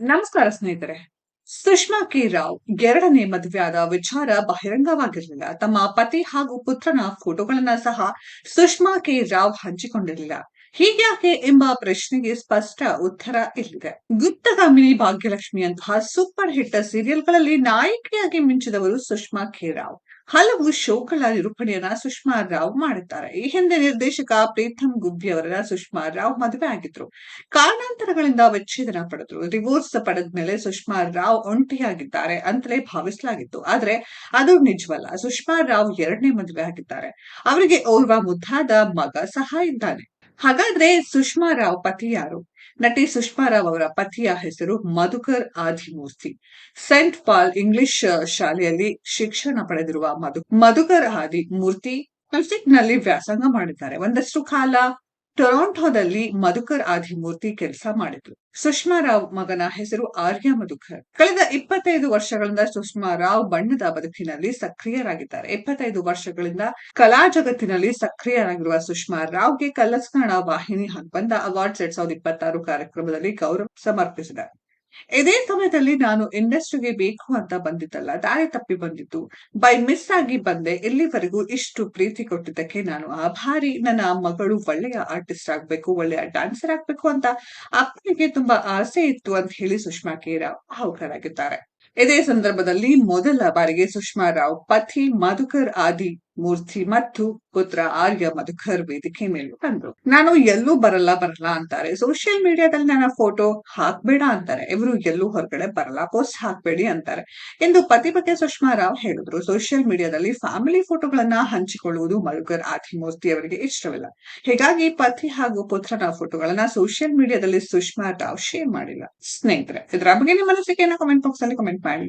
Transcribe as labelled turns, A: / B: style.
A: ನಮಸ್ಕಾರ ಸ್ನೇಹಿತರೆ. ಸುಷ್ಮಾ ಕೆ ರಾವ್ ಎರಡನೇ ಮದುವೆಯಾದ ವಿಚಾರ ಬಹಿರಂಗವಾಗಿರಲಿಲ್ಲ. ತಮ್ಮ ಪತಿ ಹಾಗೂ ಪುತ್ರನ ಫೋಟೋಗಳನ್ನ ಸಹ ಸುಷ್ಮಾ ಕೆ ರಾವ್ ಹಂಚಿಕೊಂಡಿರಲಿಲ್ಲ. ಹೀಗ್ಯಾಕೆ ಎಂಬ ಪ್ರಶ್ನೆಗೆ ಸ್ಪಷ್ಟ ಉತ್ತರ ಇಲ್ಲಿದೆ. ಗುಪ್ತಗಾಮಿನಿ ಭಾಗ್ಯಲಕ್ಷ್ಮಿಯಂತಹ ಸೂಪರ್ ಹಿಟ್ ಸೀರಿಯಲ್ಗಳಲ್ಲಿ ನಾಯಕಿಯಾಗಿ ಮಿಂಚಿದವರು ಸುಷ್ಮಾ ಕೆ ರಾವ್ ಹಲವು ಶೋಗಳ ನಿರೂಪಣೆಯನ್ನ ಸುಷ್ಮಾ ರಾವ್ ಮಾಡುತ್ತಾರೆ ಈ ಹಿಂದೆ ನಿರ್ದೇಶಕ ಪ್ರೀತಮ್ ಗುಬ್ಬಿ ಅವರನ್ನ ಸುಷ್ಮಾ ರಾವ್ ಮದುವೆ ಆಗಿದ್ರು. ಕಾರಣಾಂತರಗಳಿಂದ ವಿಚ್ಛೇದನ ಪಡೆದ್ರು. ರಿವೋರ್ಸ್ ಪಡೆದ ಮೇಲೆ ಸುಷ್ಮಾ ರಾವ್ ಒಂಟಿಯಾಗಿದ್ದಾರೆ ಅಂತಲೇ ಭಾವಿಸಲಾಗಿತ್ತು. ಆದ್ರೆ ಅದು ನಿಜವಲ್ಲ. ಸುಷ್ಮಾ ರಾವ್ ಎರಡನೇ ಮದುವೆ ಆಗಿದ್ದಾರೆ. ಅವರಿಗೆ ಓರ್ವ ಮುದ್ದಾದ ಮಗ ಸಹ ಇದ್ದಾನೆ. ಹಾಗಾದ್ರೆ ಸುಷ್ಮಾ ರಾವ್ ಪತಿ ಯಾರು? ನಟಿ ಸುಷ್ಮಾ ರಾವ್ ಅವರ ಪತಿಯ ಹೆಸರು Madhukar Adimurthy. Saint Paul English ಶಾಲೆಯಲ್ಲಿ ಶಿಕ್ಷಣ ಪಡೆದಿರುವ ಮಧು, ಮಧುಕರ್ ಆದಿ ಮೂರ್ತಿ ನಲ್ಲಿ ವ್ಯಾಸಂಗ ಮಾಡಿದ್ದಾರೆ. ಒಂದಷ್ಟು ಕಾಲ ಟೊರಾಂಟೋದಲ್ಲಿ ಮಧುಕರ್ ಆದಿಮೂರ್ತಿ ಕೆಲಸ ಮಾಡಿದ್ರು. ಸುಷ್ಮಾ ರಾವ್ ಮಗನ ಹೆಸರು ಆರ್ಯ ಮಧುಕರ್. ಕಳೆದ ಇಪ್ಪತ್ತೈದು ವರ್ಷಗಳಿಂದ ಸುಷ್ಮಾ ರಾವ್ ಬಣ್ಣದ ಬದುಕಿನಲ್ಲಿ ಸಕ್ರಿಯರಾಗಿದ್ದಾರೆ. ಇಪ್ಪತ್ತೈದು ವರ್ಷಗಳಿಂದ ಕಲಾ ಜಗತ್ತಿನಲ್ಲಿ ಸಕ್ರಿಯರಾಗಿರುವ ಸುಷ್ಮಾ ರಾವ್ಗೆ ಕಲಸ್ಕರಣ ವಾಹಿನಿ ಬಂದ ಅವಾರ್ಡ್ಸ್ ಎರಡ್ ಸಾವಿರದ ಇಪ್ಪತ್ತಾರು ಕಾರ್ಯಕ್ರಮದಲ್ಲಿ ಗೌರವ ಸಮರ್ಪಿಸಿದೆ ಇದೇ ಸಮಯದಲ್ಲಿ ನಾನು ಇಂಡಸ್ಟ್ರಿಗೆ ಬೇಕು ಅಂತ ಬಂದಿದ್ದಲ್ಲ, ದಾರಿ ತಪ್ಪಿ ಬಂದಿದ್ದು. ಬೈ ಮಿಸ್ ಆಗಿ ಬಂದೆ, ಇಲ್ಲಿವರೆಗೂ ಇಷ್ಟು ಪ್ರೀತಿ ಕೊಟ್ಟಿದ್ದಕ್ಕೆ ನಾನು ಆಭಾರಿ. ನನ್ನ ಮಗಳು ಒಳ್ಳೆಯ ಆರ್ಟಿಸ್ಟ್ ಆಗ್ಬೇಕು, ಒಳ್ಳೆಯ ಡಾನ್ಸರ್ ಆಗ್ಬೇಕು ಅಂತ ಅಪ್ಪನಿಗೆ ತುಂಬಾ ಆಸೆ ಇತ್ತು ಅಂತ ಹೇಳಿ ಸುಷ್ಮಾ ಕೇರಾವ್ ಭಾವುಕರಾಗಿದ್ದಾರೆ ಇದೇ ಸಂದರ್ಭದಲ್ಲಿ ಮೊದಲ ಬಾರಿಗೆ ಸುಷ್ಮಾ ರಾವ್, ಪತಿ, ಮಧುಕರ್, ಆದಿ ಮೂರ್ತಿ ಮತ್ತು ಪುತ್ರ, ಆರ್ಯ, ಮಧುಕರ್, ವೇದಿಕೆ ಮೇಲೂ ಬಂದ್ರು. ನಾನು ಎಲ್ಲೂ ಬರಲ್ಲ ಬರಲ್ಲ ಅಂತಾರೆ. ಸೋಷಿಯಲ್ ಮೀಡಿಯಾದಲ್ಲಿ ನನ್ನ ಫೋಟೋ ಹಾಕ್ಬೇಡ ಅಂತಾರೆ. ಇವರು ಎಲ್ಲೂ ಹೊರಗಡೆ ಬರಲ್ಲ ಪೋಸ್ಟ್ ಹಾಕ್ಬೇಡಿ ಅಂತಾರೆ. ಎಂದು ಪತಿ ಬಗ್ಗೆ ಸುಷ್ಮಾ ರಾವ್ ಹೇಳಿದ್ರು. ಸೋಷಿಯಲ್ ಮೀಡಿಯಾದಲ್ಲಿ ಫ್ಯಾಮಿಲಿ ಫೋಟೋಗಳನ್ನ ಹಂಚಿಕೊಳ್ಳುವುದು ಮಧುಕರ್ ಆದಿಮೂರ್ತಿ ಅವರಿಗೆ ಇಷ್ಟವಿಲ್ಲ. ಹೀಗಾಗಿ ಪತಿ ಹಾಗೂ ಪುತ್ರನ ಫೋಟೋಗಳನ್ನ ಸೋಷಿಯಲ್ ಮೀಡಿಯಾದಲ್ಲಿ ಸುಷ್ಮಾ ರಾವ್ ಶೇರ್ ಮಾಡಿಲ್ಲ. ಸ್ನೇಹಿತರೆ, ಇದರ ಬಗ್ಗೆ ನಿಮ್ಮ ಮನಸ್ಸಿಗೆ ಕಮೆಂಟ್ ಬಾಕ್ಸ್ ಅಲ್ಲಿ ಕಮೆಂಟ್ ಮಾಡಿ.